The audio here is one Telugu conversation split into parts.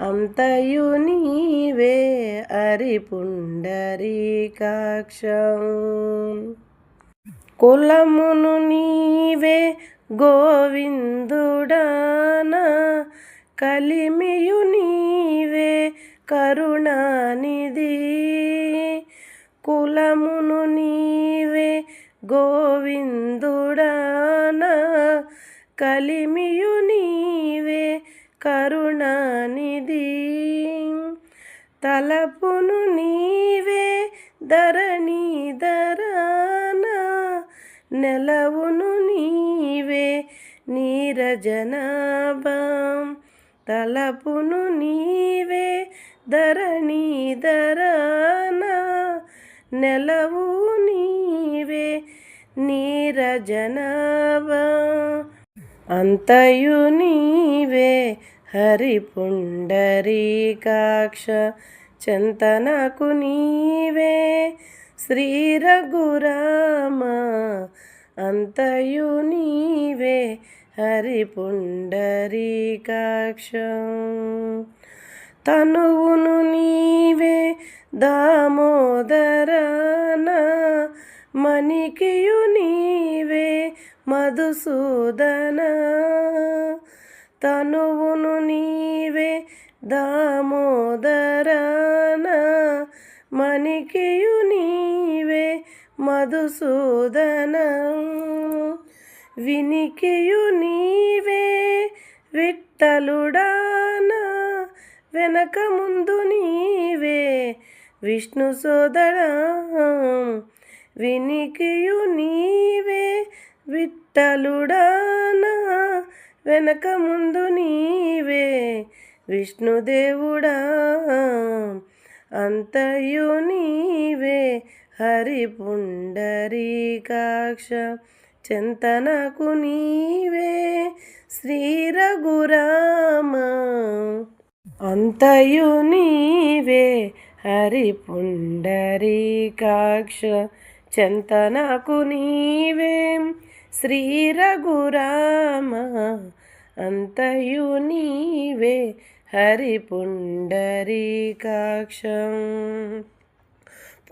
అంతయు నీవే అరిపుండరీకాక్షం. కులమును నీవే గోవిందుడానా కలిమియు నీవే కరుణానిధి. కులమును నీవే గోవిందుడానా కలిమియు నీ కరుణానిధి. తలపును నీవే ధరణి ధరానా నెలవును నీవే నీరజనాభం. తలపును నీవే ధరణి ధరానా నెలవు నీవే నీరజనాభం. అంతయు నీవే హరి పుండరీకాక్ష చింతనకు నీవే శ్రీ రఘురామ అంతయు నీవే హరి పుండరీకాక్ష తనువును నీవే దామోదరాన మణికియు నీవే మధుసూదన తనువును నీవే దామోదరాన మణికియు నీవే మధుసూదన వినికియు నీవే విట్టలుడానా వెనక ముందు నీవే విష్ణు సోదరా వినికియు నీవే విట్టలుడానా వెనక ముందు నీవే విష్ణుదేవుడా. అంతయు నీవే హరి పుండరీకాక్ష చింతనకు నీవే శ్రీ రఘురామ అంతయు నీవే హరి పుండరీకాక్ష చింతనకు నీవే శ్రీ రఘురామ అంతయు నీవే హరిపుండరీకాక్షం.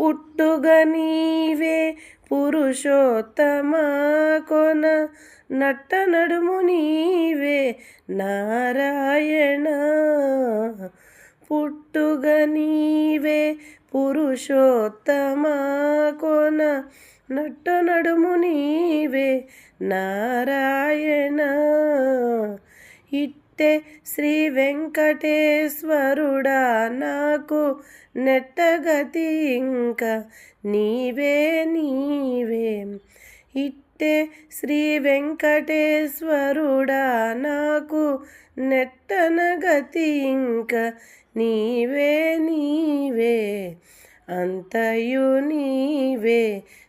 పుట్టుగ నీవే పురుషోత్తమ కొన నట్ట నడుము నీవే నారాయణ. పుట్టుగ నీవే పురుషోత్తమ కొన నట్ట నడుము నీ నారాయణ. ఇట్టే శ్రీ వెంకటేశ్వరుడా నాకు నెట్టగతి ఇంకా నీవే నీవే. ఇట్టే శ్రీ వెంకటేశ్వరుడా నాకు నెట్టన గతి ఇంకా నీవే నీవే. అంతయు నీవే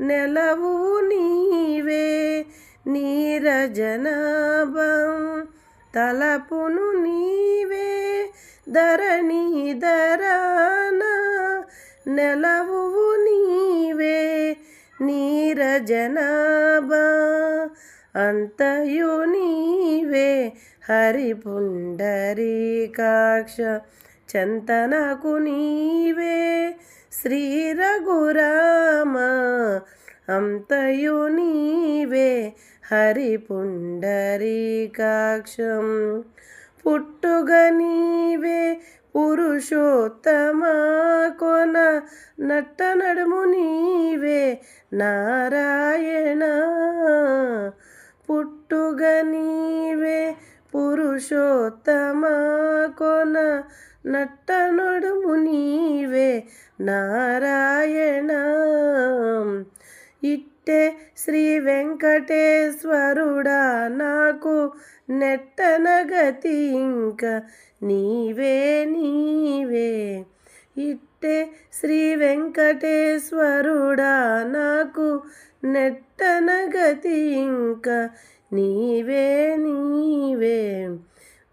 నెలవు నీవే నీరజనాభం. తలపును నీవే ధరణి ధరాన. నెలవు నీవే నీరజనాభా. అంతయు నీవే హరిపుండరీకాక్ష. చంతనకు నీవే శ్రీ రఘురామ అంతయు నీవే హరిపుండరీకాక్షం. పుట్టుగ నీవే పురుషోత్తమా కొన నట్ట నడుము నీవే నారాయణ. పుట్టుగ నీవే పురుషోత్తమా కొన నట్టనడుము నీవే నారాయణ. ఇట్టే శ్రీ వెంకటేశ్వరుడా నాకు నెట్టన గతి ఇంక నీవే నీవే. ఇట్టే శ్రీ వెంకటేశ్వరుడా నాకు నెట్టన గతి ఇంక నీవే నీవే.